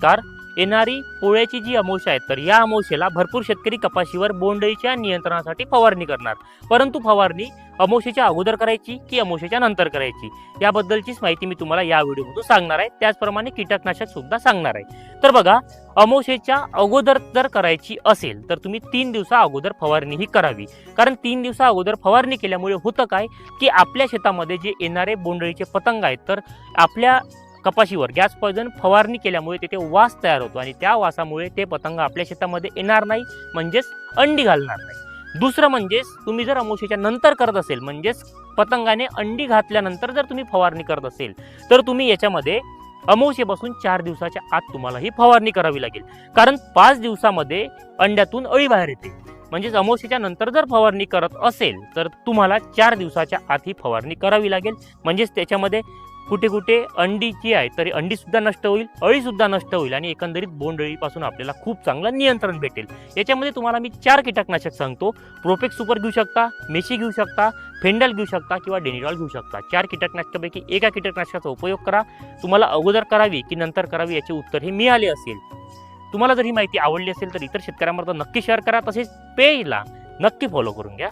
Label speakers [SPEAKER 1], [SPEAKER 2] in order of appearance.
[SPEAKER 1] Car येणारी पोळ्याची जी अमावस्या आहे तर या अमोशेला भरपूर शेतकरी कपाशीवर बोंडईच्या नियंत्रणासाठी फवारणी करणार. परंतु फवारणी अमोशेच्या अगोदर करायची की अमोशेच्या नंतर करायची? याबद्दलचीच माहिती मी तुम्हाला या व्हिडिओमधून सांगणार आहे. त्याचप्रमाणे कीटकनाशक सुद्धा सांगणार आहे. तर बघा अमोशेच्या अगोदर जर करायची असेल तर तुम्ही तीन दिवसा अगोदर फवारणी ही करावी. कारण तीन दिवसा अगोदर फवारणी केल्यामुळे होतं काय? की आपल्या शेतामध्ये जे येणारे बोंडळीचे पतंग आहेत तर आपल्या कपाशीवर. गॅस पॉयझन फवारणी केल्यामुळे तिथे वास तयार होतो आणि त्या वासामुळे ते पतंग आपल्या शेतामध्ये येणार नाही म्हणजेच अंडी घालणार नाही. दुसरं म्हणजेच तुम्ही जर अमोशीच्या नंतर करत असेल म्हणजेच पतंगाने अंडी घातल्यानंतर जर तुम्ही फवारणी करत असेल तर तुम्ही याच्यामध्ये अमोशेपासून चार दिवसाच्या आत तुम्हाला ही फवारणी करावी लागेल. कारण पाच दिवसामध्ये अंड्यातून अळी बाहेर येते. म्हणजेच अमोशेच्या नंतर जर फवारणी करत असेल तर तुम्हाला चार दिवसाच्या आत ही फवारणी करावी लागेल. म्हणजेच त्याच्यामध्ये कुठे कुठे अंडी जी आहे तरी अंडी सुद्धा नष्ट होईल अळी सुद्धा नष्ट होईल आणि एकंदरीत बोंडअळीपासून आपल्याला खूप चांगलं नियंत्रण भेटेल. याच्यामध्ये तुम्हाला मी चार कीटकनाशक सांगतो. प्रोपेक्स सुपर घेऊ शकता मेशी घेऊ शकता फेंडल घेऊ शकता किंवा डेनिडॉल घेऊ शकता. चार कीटकनाशकापैकी एका कीटकनाशकाचा उपयोग करा. तुम्हाला अगोदर करावी की नंतर करावी याचे उत्तर हे मिळाले असेल. तुम्हाला जर ही माहिती आवडली असेल तर इतर शेतकऱ्यांबरोबर नक्की शेअर करा. तसेच पेजला नक्की फॉलो करून घ्या.